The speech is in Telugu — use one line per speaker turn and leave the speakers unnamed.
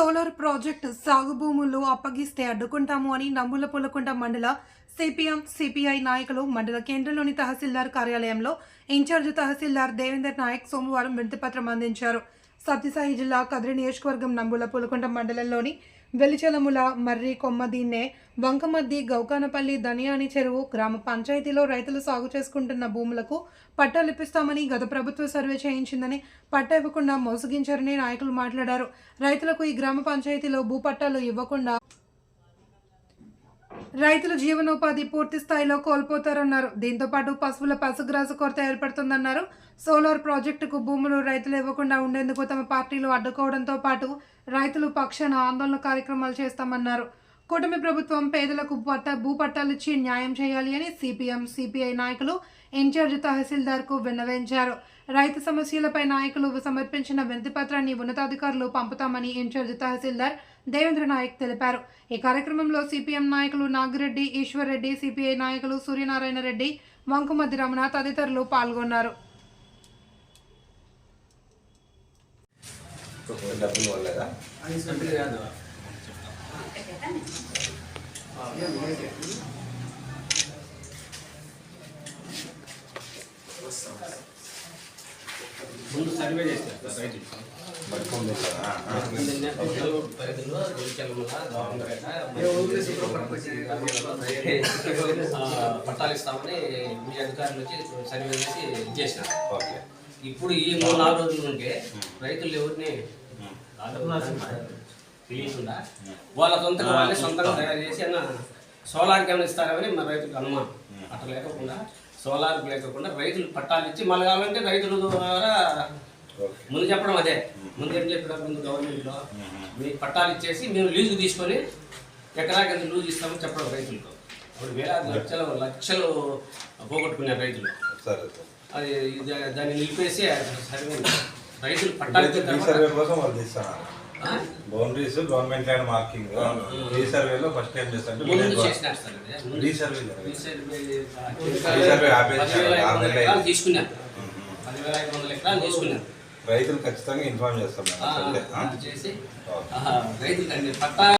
సోలార్ ప్రాజెక్టు సాగు భూములు అప్పగిస్తే అడ్డుకుంటాము అని నమ్ముల పులకుంట మండల సిపిఎం సిపిఐ నాయకులు మండల కేంద్రంలోని తహసీల్దార్ కార్యాలయంలో ఇన్ఛార్జ్ తహసీల్దార్ దేవేందర్ నాయక్ సోమవారం వినతిపత్రం అందించారు. సత్యసాయి జిల్లా కదిరి నియోజకవర్గం నంబుల పులకుంట మండలంలోని వెలిచలముల మర్రి కొమ్మదీన్నే వంకమద్ది గౌకానపల్లి దనియాని చెరువు గ్రామ పంచాయతీలో రైతులు సాగు చేసుకుంటున్న భూములకు పట్టాలు ఇప్పిస్తామని గత ప్రభుత్వ సర్వే చేయించిందని పట్టా ఇవ్వకుండా మోసగించారని నాయకులు మాట్లాడారు. రైతులకు ఈ గ్రామ పంచాయతీలో భూ పట్టాలు ఇవ్వకుండా రైతుల జీవనోపాధి పూర్తి స్థాయిలో కోల్పోతారన్నారు. దీంతో పాటు పశువుల పశుగ్రాస కొరత ఏర్పడుతుందన్నారు. సోలార్ ప్రాజెక్టుకు భూములు రైతులు ఇవ్వకుండా ఉండేందుకు తమ పార్టీలు అడ్డుకోవడంతో పాటు రైతులు పక్షాన ఆందోళన కార్యక్రమాలు చేస్తామన్నారు. కూటమి ప్రభుత్వం పేదలకు పట్ట భూ పట్టాలు ఇచ్చి న్యాయం చేయాలి అని సిపిఎం సిపిఐ నాయకులు ఇన్ఛార్జ్ తహసీల్దార్కు విన్నవించారు. రైతు సమస్యలపై నాయకులు సమర్పించిన వినతి పత్రాన్ని ఉన్నతాధికారులు పంపుతామని ఇన్ఛార్జ్ తహసీల్దార్ దేవేంద్ర నాయక్ తెలిపారు. ఈ కార్యక్రమంలో సిపిఎం నాయకులు నాగిరెడ్డి ఈశ్వర్ రెడ్డి సిపిఐ నాయకులు సూర్యనారాయణ రెడ్డి వంకుమతి రమణ తదితరులు పాల్గొన్నారు.
ముందు సర్వే చేస్తారు రైతులు. పట్టాలు ఇస్తామని మీ అధికారులు వచ్చి సర్వే చేసి ఇచ్చేసినారు ఇప్పుడు ఈ మూడు నాలుగు రోజుల నుండి రైతులు ఎవరిని తెలియకుండా వాళ్ళ సొంతంగా వాళ్ళే సొంతంగా తయారు చేసి అన్న సోలార్ క్యాన్ ఇస్తారని మన రైతులకు అనుమానం. అట్లా లేకుండా సోలార్ లేకుండా రైతులు పట్టాలు ఇచ్చి మళ్ళీ కావాలంటే రైతుల ద్వారా ముందు చెప్పడం అదే. ముందు ఏం చెప్పడం ముందు గవర్నమెంట్లో మీకు పట్టాలు ఇచ్చేసి మేము లీజుకు తీసుకొని ఎకరాకి ఎంత లూజ్ ఇస్తామని చెప్పడం రైతులకు అప్పుడు వేలాది లక్షలు లక్షలు పోగొట్టుకున్నారు రైతులు.
సరే
అది దాన్ని నిలిపేసి సర్వే రైతులు పట్టాలు
సర్వే కోసం వాళ్ళు తీస్తున్నారు
ఆ?
Boundaries government land marking. ఈ సర్వేలో ఫస్ట్ టైం చేస్తారంటే ఈ సర్వే
తీసుకున్నారు. పదివేల ఐదు వందల ఎకరాలు తీసుకున్నారు.
రైతులు ఖచ్చితంగా ఇన్ఫార్మ్ చేస్తాం.
ఆ? చేసి రైతులు పట్టా